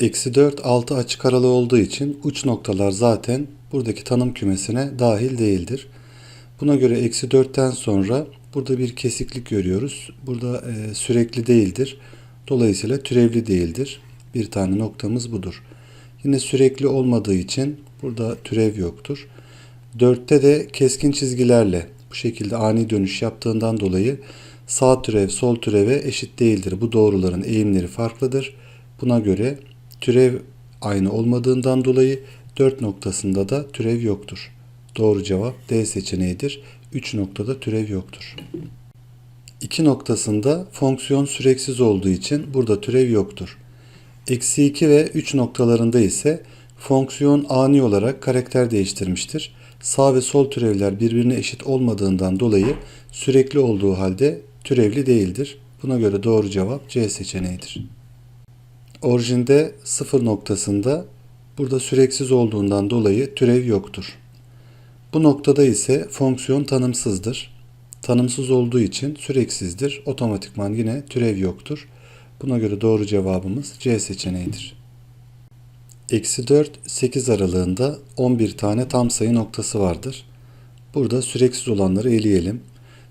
Eksi 4 6 açık aralığı olduğu için uç noktalar zaten buradaki tanım kümesine dahil değildir. Buna göre eksi 4'ten sonra burada bir kesiklik görüyoruz. Burada e, sürekli değildir. Dolayısıyla türevli değildir. Bir tane noktamız budur. Yine sürekli olmadığı için burada türev yoktur. 4'te de keskin çizgilerle bu şekilde ani dönüş yaptığından dolayı sağ türev sol türeve eşit değildir. Bu doğruların eğimleri farklıdır. Buna göre türev aynı olmadığından dolayı 4 noktasında da türev yoktur. Doğru cevap D seçeneğidir. 3 noktada türev yoktur. 2 noktasında fonksiyon süreksiz olduğu için burada türev yoktur. Eksi 2 ve 3 noktalarında ise fonksiyon ani olarak karakter değiştirmiştir. Sağ ve sol türevler birbirine eşit olmadığından dolayı sürekli olduğu halde türevli değildir. Buna göre doğru cevap C seçeneğidir. Orijinde 0 noktasında burada süreksiz olduğundan dolayı türev yoktur. Bu noktada ise fonksiyon tanımsızdır. Tanımsız olduğu için süreksizdir. Otomatikman yine türev yoktur. Buna göre doğru cevabımız C seçeneğidir. Eksi 4, 8 aralığında 11 tane tam sayı noktası vardır. Burada süreksiz olanları eleyelim.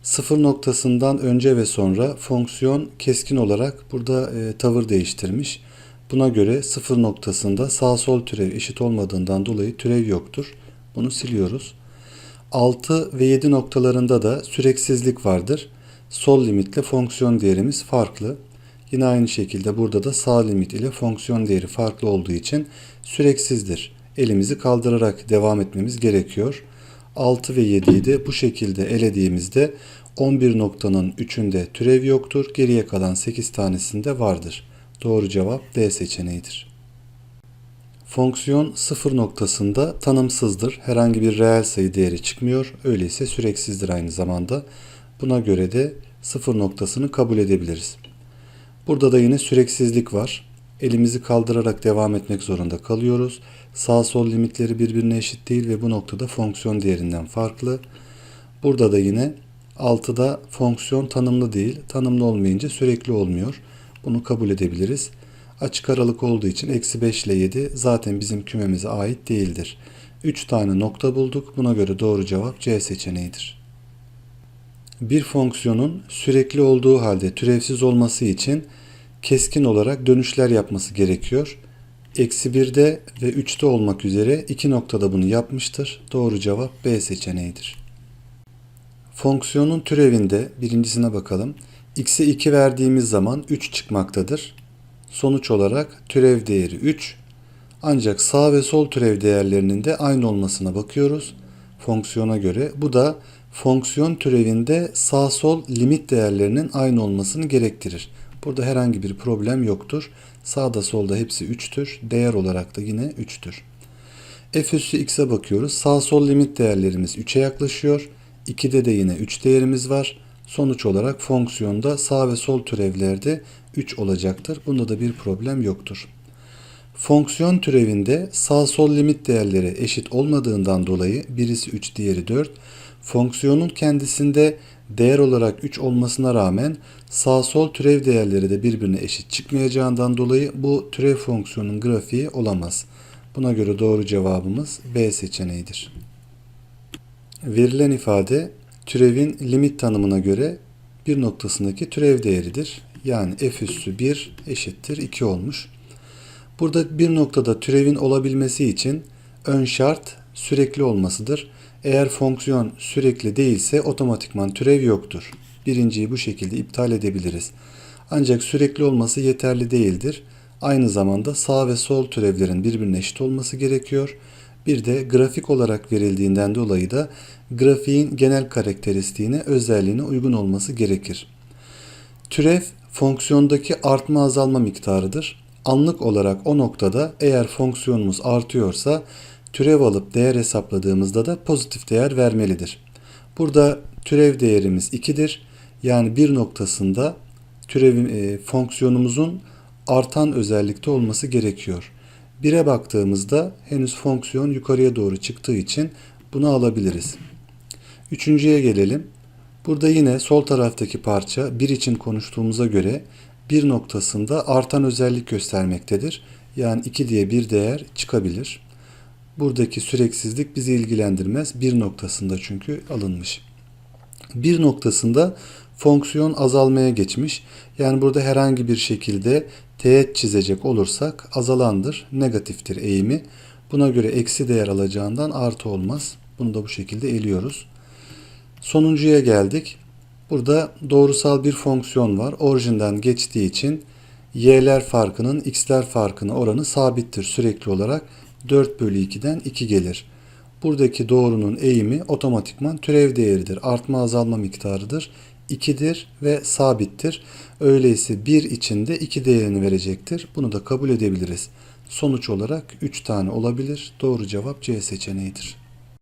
Sıfır noktasından önce ve sonra fonksiyon keskin olarak burada e, tavır değiştirmiş. Buna göre sıfır noktasında sağ sol türev eşit olmadığından dolayı türev yoktur. Bunu siliyoruz. 6 ve 7 noktalarında da süreksizlik vardır. Sol limitle fonksiyon değerimiz farklı. Yine aynı şekilde burada da sağ limit ile fonksiyon değeri farklı olduğu için süreksizdir. Elimizi kaldırarak devam etmemiz gerekiyor. 6 ve 7'yi de bu şekilde elediğimizde 11 noktanın 3'ünde türev yoktur. Geriye kalan 8 tanesinde vardır. Doğru cevap D seçeneğidir. Fonksiyon sıfır noktasında tanımsızdır. Herhangi bir reel sayı değeri çıkmıyor. Öyleyse süreksizdir aynı zamanda. Buna göre de sıfır noktasını kabul edebiliriz. Burada da yine süreksizlik var. Elimizi kaldırarak devam etmek zorunda kalıyoruz. Sağ sol limitleri birbirine eşit değil ve bu noktada fonksiyon değerinden farklı. Burada da yine 6'da fonksiyon tanımlı değil. Tanımlı olmayınca sürekli olmuyor. Bunu kabul edebiliriz. Açık aralık olduğu için eksi 5 ile 7 zaten bizim kümemize ait değildir. 3 tane nokta bulduk. Buna göre doğru cevap C seçeneğidir. Bir fonksiyonun sürekli olduğu halde türevsiz olması için keskin olarak dönüşler yapması gerekiyor. Eksi 1'de ve 3'te olmak üzere iki noktada bunu yapmıştır. Doğru cevap B seçeneğidir. Fonksiyonun türevinde birincisine bakalım. X'e 2 verdiğimiz zaman 3 çıkmaktadır. Sonuç olarak türev değeri 3. Ancak sağ ve sol türev değerlerinin de aynı olmasına bakıyoruz fonksiyona göre. Bu da fonksiyon türevinde sağ sol limit değerlerinin aynı olmasını gerektirir. Burada herhangi bir problem yoktur. Sağda solda hepsi 3'tür. Değer olarak da yine 3'tür. f üssü x'e bakıyoruz. Sağ sol limit değerlerimiz 3'e yaklaşıyor. 2'de de yine 3 değerimiz var. Sonuç olarak fonksiyonda sağ ve sol türevlerde 3 olacaktır. Bunda da bir problem yoktur. Fonksiyon türevinde sağ sol limit değerleri eşit olmadığından dolayı birisi 3 diğeri 4. Fonksiyonun kendisinde değer olarak 3 olmasına rağmen sağ sol türev değerleri de birbirine eşit çıkmayacağından dolayı bu türev fonksiyonun grafiği olamaz. Buna göre doğru cevabımız B seçeneğidir. Verilen ifade türevin limit tanımına göre bir noktasındaki türev değeridir. Yani f üssü 1 eşittir 2 olmuş. Burada bir noktada türevin olabilmesi için ön şart sürekli olmasıdır. Eğer fonksiyon sürekli değilse otomatikman türev yoktur. Birinciyi bu şekilde iptal edebiliriz. Ancak sürekli olması yeterli değildir. Aynı zamanda sağ ve sol türevlerin birbirine eşit olması gerekiyor. Bir de grafik olarak verildiğinden dolayı da grafiğin genel karakteristiğine, özelliğine uygun olması gerekir. Türev fonksiyondaki artma azalma miktarıdır. Anlık olarak o noktada eğer fonksiyonumuz artıyorsa türev alıp değer hesapladığımızda da pozitif değer vermelidir. Burada türev değerimiz 2'dir. Yani bir noktasında türev e, fonksiyonumuzun artan özellikte olması gerekiyor. 1'e baktığımızda henüz fonksiyon yukarıya doğru çıktığı için bunu alabiliriz. Üçüncüye gelelim. Burada yine sol taraftaki parça 1 için konuştuğumuza göre bir noktasında artan özellik göstermektedir. Yani 2 diye bir değer çıkabilir. Buradaki süreksizlik bizi ilgilendirmez. Bir noktasında çünkü alınmış. Bir noktasında fonksiyon azalmaya geçmiş. Yani burada herhangi bir şekilde teğet çizecek olursak azalandır, negatiftir eğimi. Buna göre eksi değer alacağından artı olmaz. Bunu da bu şekilde eliyoruz. Sonuncuya geldik. Burada doğrusal bir fonksiyon var. Orijinden geçtiği için y'ler farkının x'ler farkına oranı sabittir sürekli olarak. 4 bölü 2'den 2 gelir. Buradaki doğrunun eğimi otomatikman türev değeridir. Artma azalma miktarıdır. 2'dir ve sabittir. Öyleyse 1 içinde 2 değerini verecektir. Bunu da kabul edebiliriz. Sonuç olarak 3 tane olabilir. Doğru cevap C seçeneğidir.